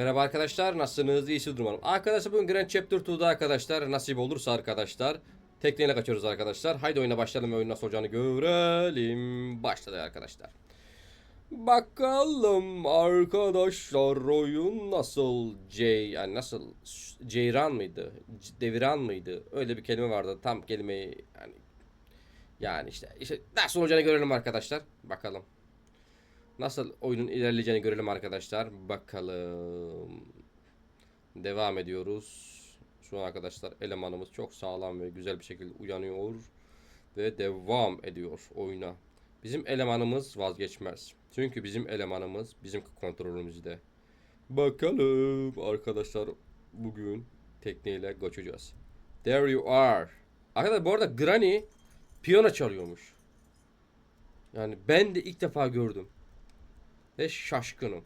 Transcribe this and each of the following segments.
Merhaba arkadaşlar nasılsınız? İyisiniz umarım. Arkadaşlar bugün Grand Chapter 2'da arkadaşlar nasip olursa arkadaşlar tekneyle kaçıyoruz arkadaşlar. Haydi oyuna başlayalım ve oyun nasıl olacağını görelim. Başladı arkadaşlar. Bakalım arkadaşlar oyun nasıl C yani nasıl ceyran mıydı? Deviran mıydı? Öyle bir kelime vardı. Tam kelimeyi yani yani işte işte nasıl olacağını görelim arkadaşlar. Bakalım. Nasıl oyunun ilerleyeceğini görelim arkadaşlar. Bakalım. Devam ediyoruz. Şu an arkadaşlar elemanımız çok sağlam ve güzel bir şekilde uyanıyor ve devam ediyor oyuna. Bizim elemanımız vazgeçmez. Çünkü bizim elemanımız bizim kontrolümüzde. Bakalım arkadaşlar bugün tekneyle kaçacağız. There you are. Arkadaşlar bu arada Granny piyano çalıyormuş. Yani ben de ilk defa gördüm. Ve şaşkınım.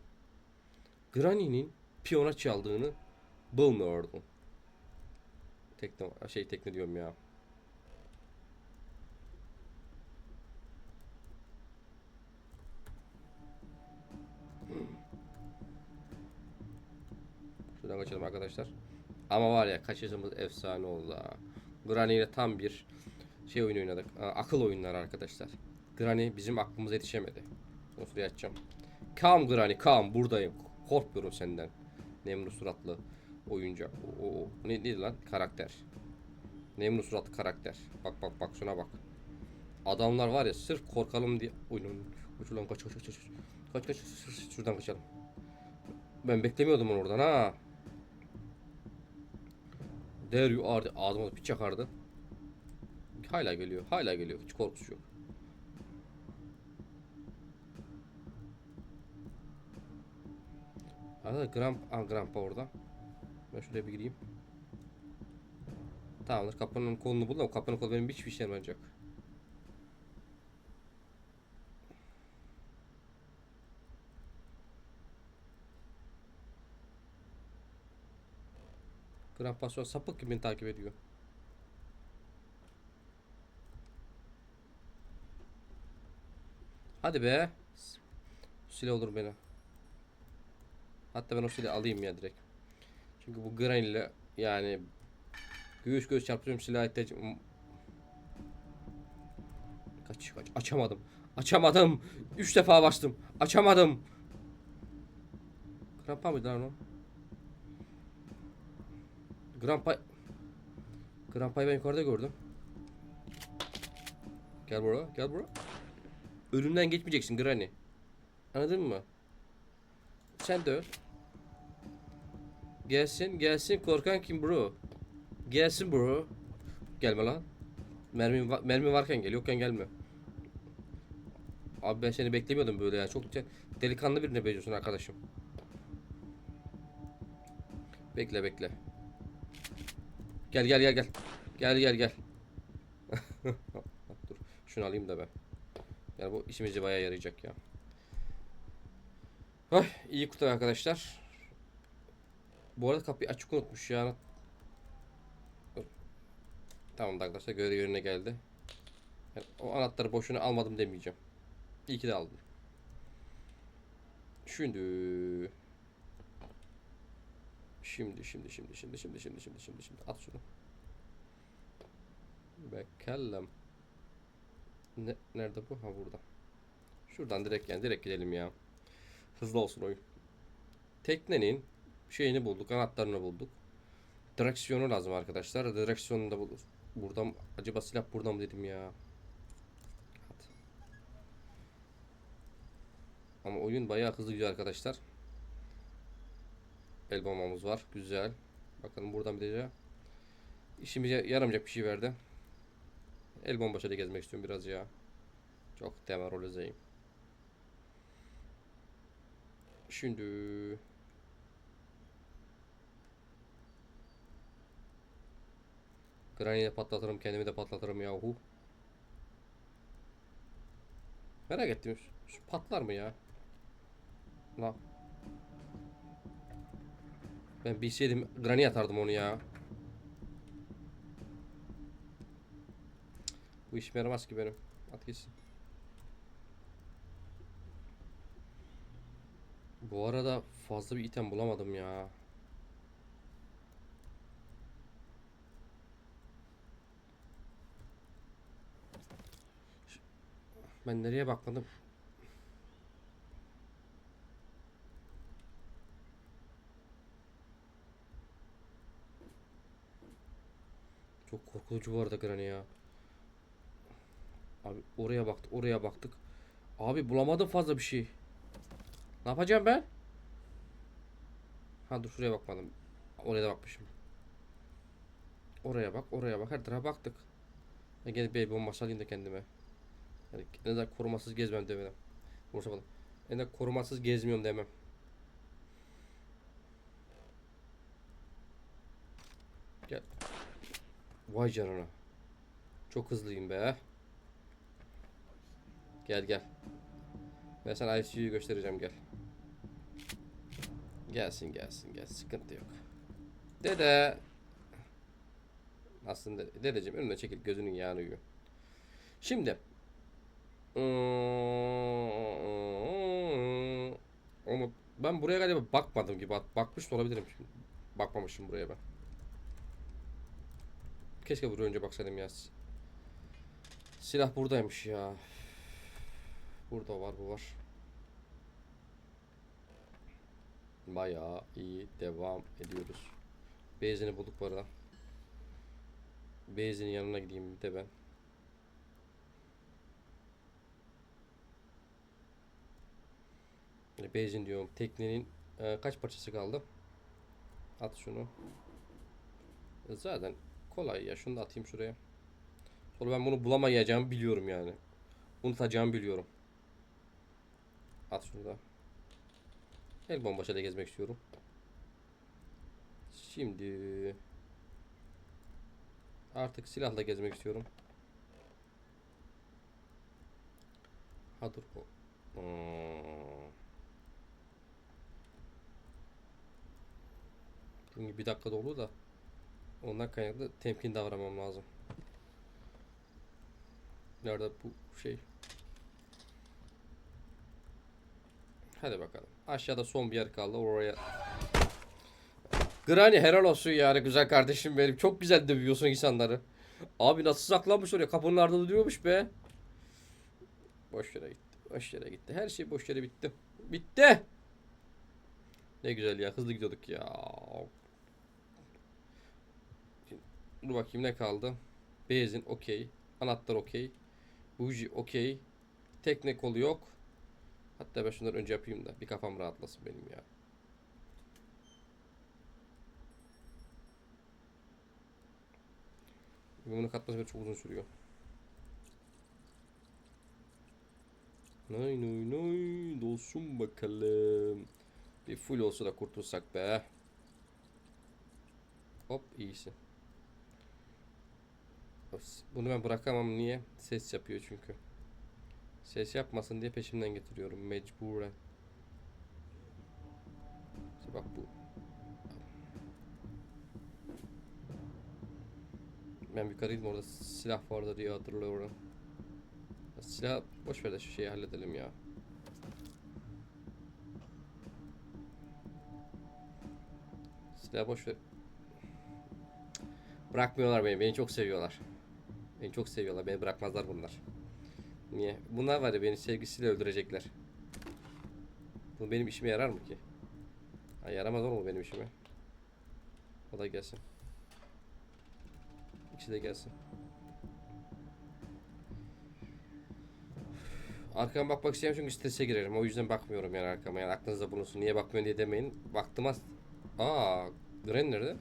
Granny'nin piyano çaldığını bilmiyordum. Tekne, şey tekne diyorum ya. Şuradan kaçalım arkadaşlar. Ama var ya kaçışımız efsane oldu ha. Granny ile tam bir şey oyunu oynadık. Aa, Akıl oyunları arkadaşlar. Granny bizim aklımıza yetişemedi. Şuraya açacağım. Kam Granny kam buradayım. Korkmuyorum senden. Nemru suratlı oyuncak. O, o. Ne, neydi lan? Karakter. Nemru suratlı karakter. Bak bak bak şuna bak. Adamlar var ya sırf korkalım diye oyunun. Kaç ulan kaç kaç kaç kaç. Kaç kaç şuradan kaçalım. Ben beklemiyordum onu oradan ha. There you are. Ağzıma bir çakardı. Hala geliyor. Hala geliyor. Hiç korkusu yok. Arada Gramp, ah, Grampa orada. Ben şuraya bir gireyim. Tamamdır. Kapının kolunu buldum. Kapının kolu benim hiçbir işe yaramayacak. Grampa şu an sapık gibi beni takip ediyor. Hadi be. Silah olur beni. Hatta ben o silahı alayım ya direkt. Çünkü bu Granny ile yani göğüs göğüs çarpıyorum silah ihtiyacım. Kaç kaç açamadım. Açamadım. Üç defa bastım. Açamadım. Grandpa mıydı lan o? Grandpa Grandpa'yı ben yukarıda gördüm. Gel buraya, gel buraya. Ölümden geçmeyeceksin Granny. Anladın mı? Sen de öl. Gelsin, gelsin. Korkan kim bro? Gelsin bro. Gelme lan. Mermi, mermi varken gel, yokken gelme. Abi ben seni beklemiyordum böyle ya. Çok de- delikanlı birine benziyorsun arkadaşım. Bekle bekle. Gel gel gel gel. Gel gel gel. Dur. Şunu alayım da ben. Yani bu işimize bayağı yarayacak ya. Ay iyi kurtar arkadaşlar. Bu arada kapıyı açık unutmuş ya. Tamam da arkadaşlar görev yerine geldi. Yani o anahtarı boşuna almadım demeyeceğim. İyi ki de aldım. Şimdi Şimdi şimdi şimdi şimdi şimdi şimdi şimdi şimdi şimdi at şunu. Bakalım. Ne, nerede bu? Ha burada. Şuradan direkt yani direkt gidelim ya. Hızlı olsun oyun. Teknenin şeyini bulduk, anahtarını bulduk. Direksiyonu lazım arkadaşlar. Direksiyonu da bulur. Buradan acaba silah buradan mı dedim ya. Hadi. Ama oyun bayağı hızlı gidiyor arkadaşlar. El bombamız var. Güzel. Bakalım buradan bir de işimize yaramayacak bir şey verdi. El bombasıyla gezmek istiyorum biraz ya. Çok demoralizeyim. Şimdi Granny'yi de patlatırım, kendimi de patlatırım yahu. Merak ettim. Şu patlar mı ya? La. Ben bilseydim Granny atardım onu ya. Bu işime yaramaz ki benim. At gitsin. Bu arada fazla bir item bulamadım ya. Ben nereye bakmadım? Çok korkutucu bu arada Granny ya. Abi oraya baktık, oraya baktık. Abi bulamadım fazla bir şey. Ne yapacağım ben? Ha dur şuraya bakmadım. Oraya da bakmışım. Oraya bak, oraya bak. Her tarafa baktık. Ben gene bir bombası alayım da kendime. Yani en azından korumasız gezmem demem. Vursa bana. En azından korumasız gezmiyorum demem. Gel. Vay canına. Çok hızlıyım be. Gel gel. Ben sana ICU'yu göstereceğim gel. Gelsin gelsin gel sıkıntı yok. Dede. Aslında dedeciğim önüne çekil gözünün yağını yiyor. Şimdi. Onu ben buraya galiba bakmadım gibi Bak- bakmış da olabilirim. Bakmamışım buraya ben. Keşke buraya önce baksaydım ya. Silah buradaymış ya. Burada var bu var. Bayağı iyi devam ediyoruz. Benzini bulduk bu arada. Benzinin yanına gideyim bir de ben. Yani Benzin diyorum. Teknenin e, kaç parçası kaldı? At şunu. Zaten kolay ya. Şunu da atayım şuraya. Sonra ben bunu bulamayacağımı biliyorum yani. Unutacağımı biliyorum. At şunu da. El bombaşa da gezmek istiyorum. Şimdi artık silahla gezmek istiyorum. Ha dur o. Çünkü bir dakika dolu da ondan kaynaklı temkin davranmam lazım. Nerede bu şey? Hadi bakalım. Aşağıda son bir yer kaldı. Oraya Granny helal olsun yani güzel kardeşim benim. Çok güzel dövüyorsun insanları. Abi nasıl saklanmış oraya? Kapının ardında duruyormuş be. Boş yere gitti. Boş yere gitti. Her şey boş yere bitti. Bitti. Ne güzel ya. Hızlı gidiyorduk ya. Dur bakayım ne kaldı? Benzin okey. Anahtar okey. Buji okey. Tekne kolu yok. Hatta ben şunları önce yapayım da bir kafam rahatlasın benim ya. Bunu katması çok uzun sürüyor. Nay nay nay dolsun bakalım. Bir full olsa da kurtulsak be. Hop iyisi. Bunu ben bırakamam niye? Ses yapıyor çünkü. Ses yapmasın diye peşimden getiriyorum mecburen. İşte bak bu. Ben yukarıydım orada silah vardı diye hatırlıyorum. Silah boş ver de şu şeyi halledelim ya. Silah boş ver. Bırakmıyorlar beni. Beni çok seviyorlar. Beni çok seviyorlar. Beni bırakmazlar bunlar. Niye? Bunlar var ya beni sevgisiyle öldürecekler. Bu benim işime yarar mı ki? Ha, yaramaz oğlum benim işime. O da gelsin. İkisi de gelsin. Arkama bakmak istemiyorum çünkü strese girerim. O yüzden bakmıyorum yani arkama. Yani aklınızda bulunsun. Niye bakmıyorsun diye demeyin. Baktım az... Aa, Gren nerede?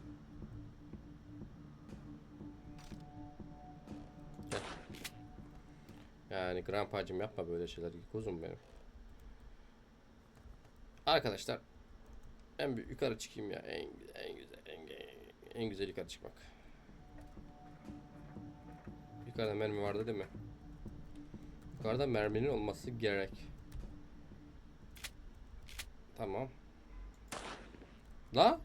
Grandpacım yapma böyle şeyler. Kuzum benim. Arkadaşlar en bir yukarı çıkayım ya. En, en güzel en, en güzel yukarı çıkmak. Yukarıda mermi vardı değil mi? Yukarıda merminin olması gerek. Tamam. La?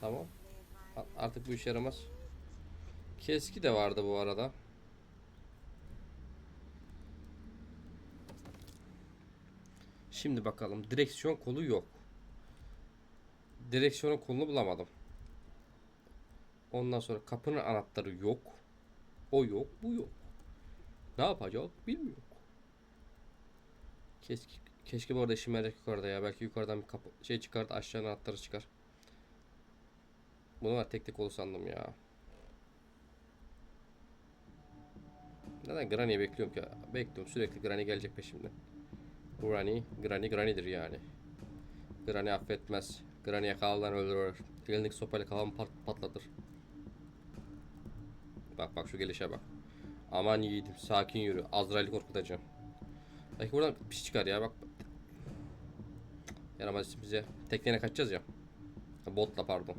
Tamam. Artık bu işe yaramaz. Keski de vardı bu arada. Şimdi bakalım. Direksiyon kolu yok. Direksiyonun kolunu bulamadım. Ondan sonra kapının anahtarı yok. O yok, bu yok. Ne yapacak bilmiyorum. Keşke, keşke bu arada işim yukarıda ya. Belki yukarıdan bir kapı şey çıkar da aşağı anahtarı çıkar. Bunu var tek tek kolu sandım ya. Neden Granny'yi bekliyorum ki? Bekliyorum sürekli Granny gelecek peşimden. Granny, Granny, Granny'dir yani. Granny affetmez. Granny yakalardan öldürür. Elindeki sopayla kafamı pat patlatır. Bak bak şu gelişe bak. Aman yiğidim sakin yürü. Azrail'i korkutacağım. Belki buradan bir şey çıkar ya bak. Yaramaz bize. Tekneyle kaçacağız ya. Botla pardon.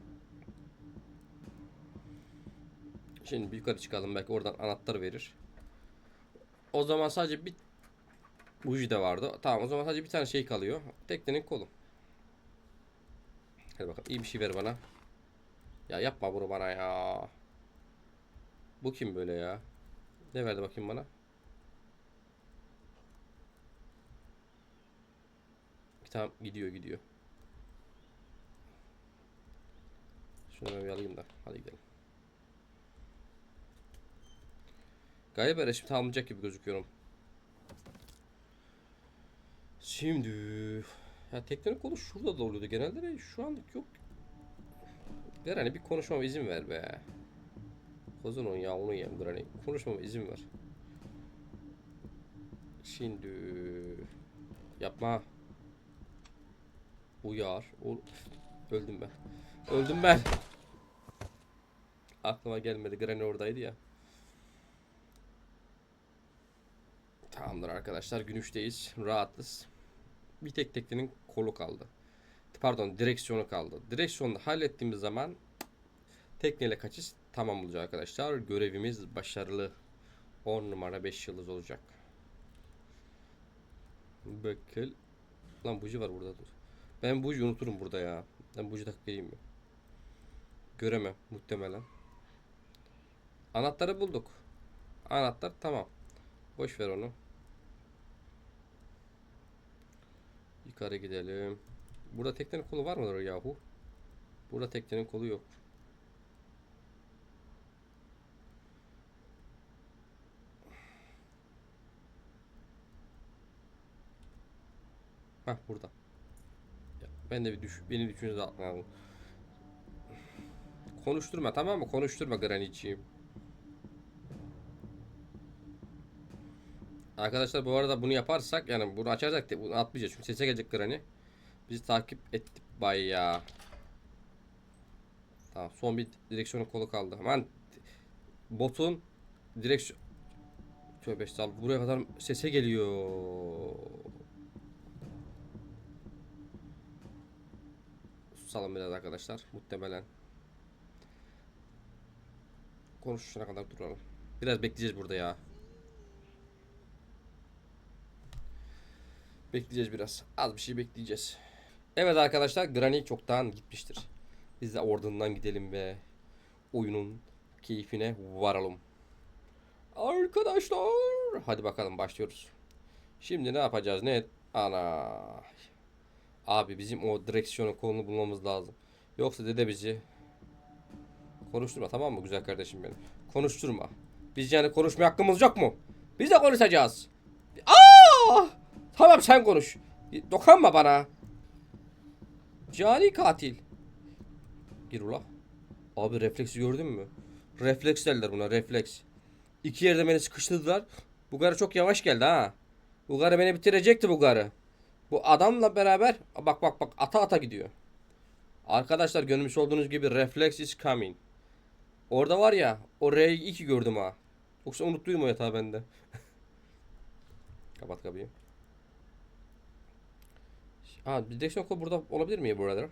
Şimdi bir yukarı çıkalım belki oradan anahtar verir. O zaman sadece bir buji de vardı. Tamam o zaman sadece bir tane şey kalıyor. Teknenin kolu. Hadi bakalım iyi bir şey ver bana. Ya yapma bunu bana ya. Bu kim böyle ya? Ne verdi bakayım bana? Tamam gidiyor gidiyor. Şunu bir alayım da. Hadi gidelim. Galiba resim tamamlayacak gibi gözüküyorum. Şimdi ya teknenin kolu şurada da oluyordu genelde de şu anlık yok. Ver hani bir konuşmama izin ver be. Kozun on ya onu yem Granny. Konuşmama izin ver. Şimdi yapma. Uyar. Ol Öldüm ben. Öldüm ben. Aklıma gelmedi. Granny oradaydı ya. Tamamdır arkadaşlar. Gün 3'teyiz. Rahatız. Bir tek teknenin kolu kaldı. Pardon direksiyonu kaldı. Direksiyonu hallettiğimiz zaman tekneyle kaçış tamam olacak arkadaşlar. Görevimiz başarılı. 10 numara 5 yıldız olacak. Bakıl. Lan buji var burada. Dur. Ben buji unuturum burada ya. Ben buji geleyim mi? Göremem muhtemelen. Anahtarı bulduk. Anahtar tamam. Boş ver onu. Yukarı gidelim. Burada teknenin kolu var mıdır yahu? Burada teknenin kolu yok. Hah burada. Ya, ben de bir düş beni düşünce atmadım. Konuşturma tamam mı? Konuşturma Granny'ciğim. Arkadaşlar bu arada bunu yaparsak yani bunu açarsak bunu atmayacağız çünkü sese gelecek Granny. Bizi takip etti bayağı. Tamam son bir direksiyonun kolu kaldı. Aman botun direksiyon Tövbe estağfurullah buraya kadar sese geliyor. Susalım biraz arkadaşlar muhtemelen. Konuşuşuna kadar duralım. Biraz bekleyeceğiz burada ya. Bekleyeceğiz biraz. Az bir şey bekleyeceğiz. Evet arkadaşlar Granny çoktan gitmiştir. Biz de ordundan gidelim ve oyunun keyfine varalım. Arkadaşlar hadi bakalım başlıyoruz. Şimdi ne yapacağız? Ne? Ana. Abi bizim o direksiyonun kolunu bulmamız lazım. Yoksa dede bizi konuşturma tamam mı güzel kardeşim benim. Konuşturma. Biz yani konuşma hakkımız yok mu? Biz de konuşacağız. Aa! Tamam sen konuş. Dokunma bana. Cani katil. Gir ula. Abi refleksi gördün mü? Refleks derler buna refleks. İki yerde beni sıkıştırdılar. Bu garı çok yavaş geldi ha. Bu garı beni bitirecekti bu garı. Bu adamla beraber bak bak bak ata ata gidiyor. Arkadaşlar görmüş olduğunuz gibi reflex is coming. Orada var ya o R'yi iki gördüm ha. Yoksa unuttuydum o yatağı bende. Kapat kapıyı. Ha direksiyon kolu burada olabilir mi burada?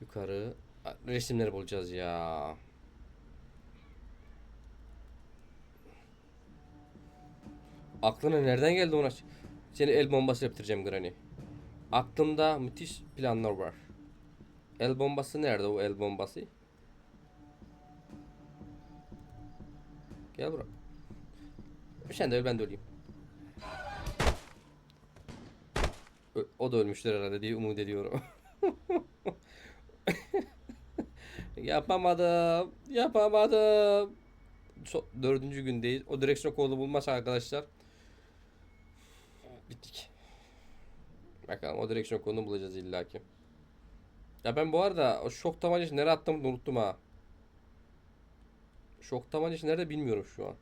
Yukarı resimleri bulacağız ya. Aklına nereden geldi ona? Seni el bombası yaptıracağım Granny. Aklımda müthiş planlar var. El bombası nerede o el bombası? Gel buraya. Sen de öl ben de öleyim. O da ölmüştür herhalde diye umut ediyorum. Yapamadım. Yapamadım. So- dördüncü gündeyiz. O direksiyon kolu bulmazsa arkadaşlar. Bittik. Bakalım o direksiyon kolunu bulacağız illaki. Ya ben bu arada o şok tabancası nereye attığımı unuttum ha. Şok tabancası nerede bilmiyorum şu an.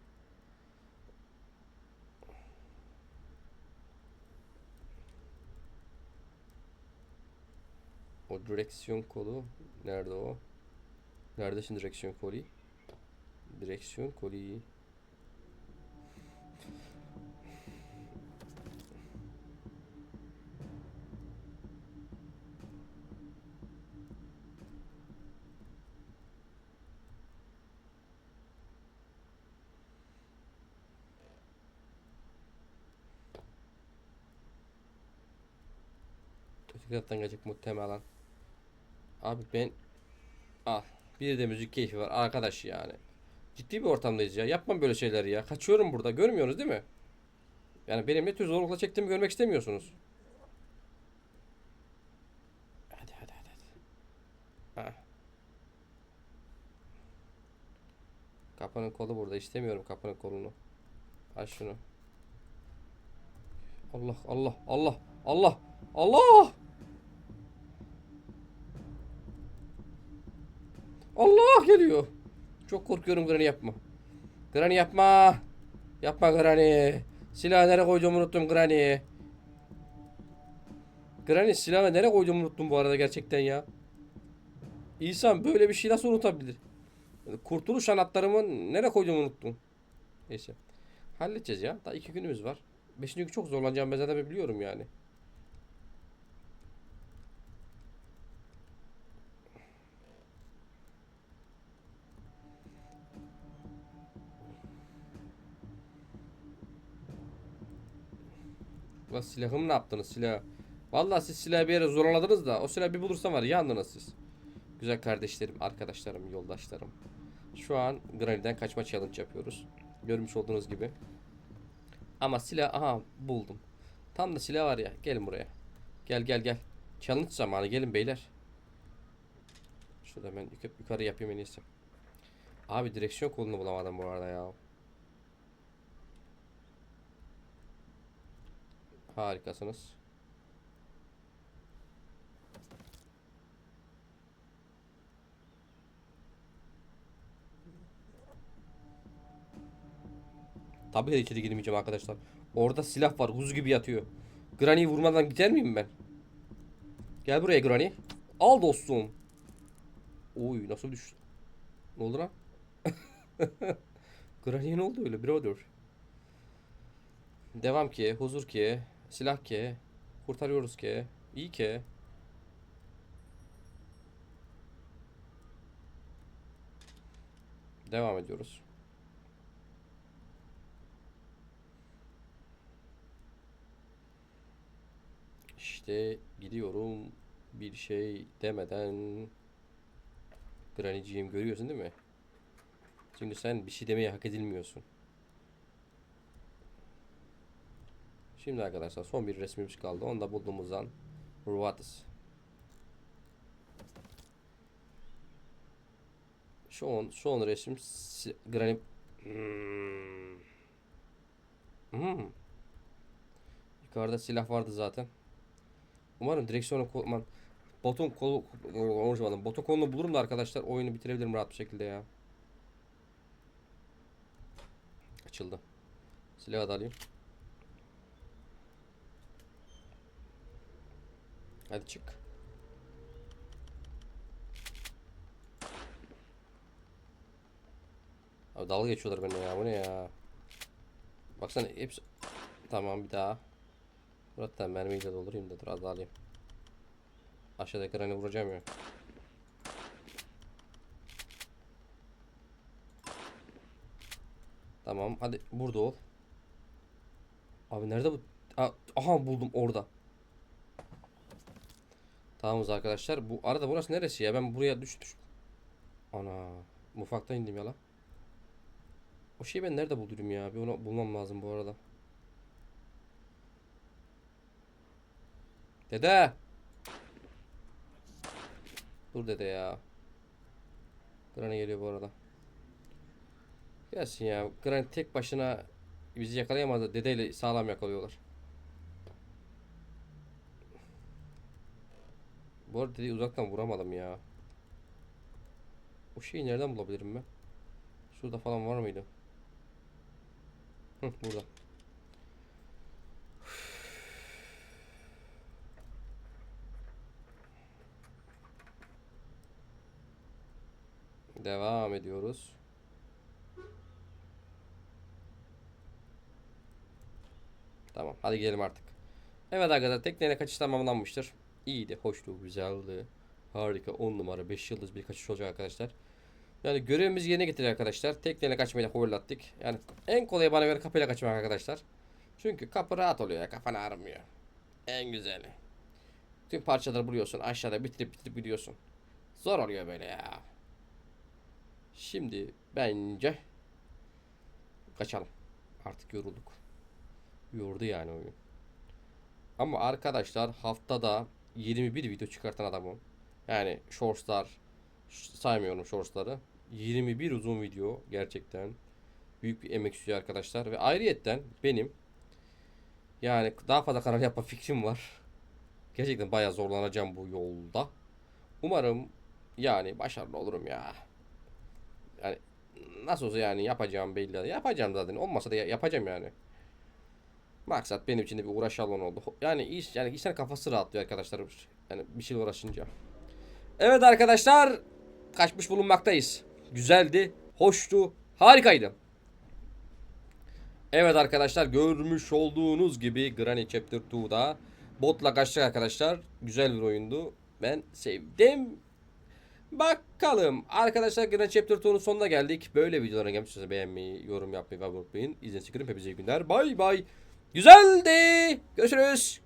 O direksiyon kolu nerede o? Neredesin direksiyon kolu? Direksiyon kolu. Öteki taraftan gelecek muhtemelen. Abi ben al. Bir de müzik keyfi var arkadaş yani. Ciddi bir ortamdayız ya. Yapmam böyle şeyleri ya. Kaçıyorum burada. Görmüyorsunuz değil mi? Yani benim ne tür zorlukla çektiğimi görmek istemiyorsunuz. Hadi hadi hadi. hadi. Ha. Kapının kolu burada. İstemiyorum kapının kolunu. Aç şunu. Allah Allah Allah Allah Allah. Allah geliyor. Çok korkuyorum Granny yapma. Granny yapma. Yapma Granny. Silahı nereye koyduğumu unuttum Granny. Granny silahı nereye koyduğumu unuttum bu arada gerçekten ya. İnsan böyle bir şey nasıl unutabilir? Kurtuluş anahtarımı nereye koyduğumu unuttum. Neyse. Halledeceğiz ya. Daha iki günümüz var. Beşinci gün çok zorlanacağım ben zaten biliyorum yani. Ulan silahımı ne yaptınız silah? Vallahi siz silahı bir yere zorladınız da o silahı bir bulursam var ya yandınız siz. Güzel kardeşlerim, arkadaşlarım, yoldaşlarım. Şu an Granny'den kaçma challenge yapıyoruz. Görmüş olduğunuz gibi. Ama silah aha buldum. Tam da silah var ya. Gelin buraya. Gel gel gel. Challenge zamanı gelin beyler. Şurada ben yukarı yapayım en iyisi. Abi direksiyon kolunu bulamadım bu arada ya. Harikasınız. Tabii ki içeri girmeyeceğim arkadaşlar. Orada silah var. Huz gibi yatıyor. Granny'yi vurmadan gider miyim ben? Gel buraya Granny. Al dostum. Oy nasıl düştü? Ne oldu lan? Granny'e ne oldu öyle brother? Devam ki, huzur ki, silah ki, kurtarıyoruz ki, iyi ki. Devam ediyoruz. İşte gidiyorum bir şey demeden Granny'ciğim görüyorsun değil mi? Çünkü sen bir şey demeye hak edilmiyorsun. Şimdi arkadaşlar son bir resmimiz kaldı. Onu da bulduğumuz an Ruatis. Şu on, şu on resim si- Granny Hmm. Hmm. Yukarıda silah vardı zaten. Umarım direksiyonu kullan Botun kolu konuşmadım. Botun kolunu bulurum da arkadaşlar oyunu bitirebilirim rahat bir şekilde ya. Açıldı. Silahı da alayım. Hadi çık. Abi dalga geçiyorlar benimle ya. Bu ne ya? Baksana hepsi... Tamam bir daha. Zaten mermiyi de doldurayım da dur az alayım. Aşağıdaki rani vuracağım ya. Tamam hadi burada ol. Abi nerede bu? Aha buldum orada. Tamamız arkadaşlar. Bu arada burası neresi ya? Ben buraya düş düş. Ana, mutfakta indim ya lan. O şeyi ben nerede bulurum ya? Bir onu bulmam lazım bu arada. Dede. Dur dede ya. Granny geliyor bu arada. Gelsin ya. Granny tek başına bizi yakalayamaz da dedeyle sağlam yakalıyorlar. Bu arada dedeyi uzaktan vuramadım ya. O şeyi nereden bulabilirim ben? Şurada falan var mıydı? Hı, burada. Devam ediyoruz. Tamam hadi gidelim artık. Evet arkadaşlar tekneyle kaçış tamamlanmıştır. İyiydi, hoştu, güzeldi. Harika 10 numara 5 yıldız bir kaçış olacak arkadaşlar. Yani görevimizi yerine getirdik arkadaşlar. Tekneyle kaçmayı da horlattık. Yani en kolay bana göre kapıyla kaçmak arkadaşlar. Çünkü kapı rahat oluyor ya kafan ağrımıyor. En güzeli. Tüm parçaları buluyorsun aşağıda bitirip bitirip gidiyorsun. Zor oluyor böyle ya. Şimdi bence kaçalım. Artık yorulduk. Yordu yani oyun. Ama arkadaşlar haftada 21 video çıkartan adamım. Yani shortslar saymıyorum shortsları. 21 uzun video gerçekten büyük bir emek istiyor arkadaşlar ve ayrıyetten benim yani daha fazla kanal yapma fikrim var. Gerçekten bayağı zorlanacağım bu yolda. Umarım yani başarılı olurum ya. Yani nasıl olsa yani yapacağım belli. Yapacağım zaten. Olmasa da ya- yapacağım yani. Maksat benim için de bir uğraş alanı oldu. Yani iş yani insan kafası rahatlıyor arkadaşlar. Yani bir şey uğraşınca. Evet arkadaşlar kaçmış bulunmaktayız. Güzeldi, hoştu, harikaydı. Evet arkadaşlar görmüş olduğunuz gibi Granny Chapter 2'da botla kaçtık arkadaşlar. Güzel bir oyundu. Ben sevdim. Bakalım. Arkadaşlar Granny Chapter 2'nun sonuna geldik. Böyle videolara gelmişseniz beğenmeyi, yorum yapmayı ve unutmayın. İzlediğiniz için hepinize iyi günler. Bay bay. Güzeldi. Görüşürüz.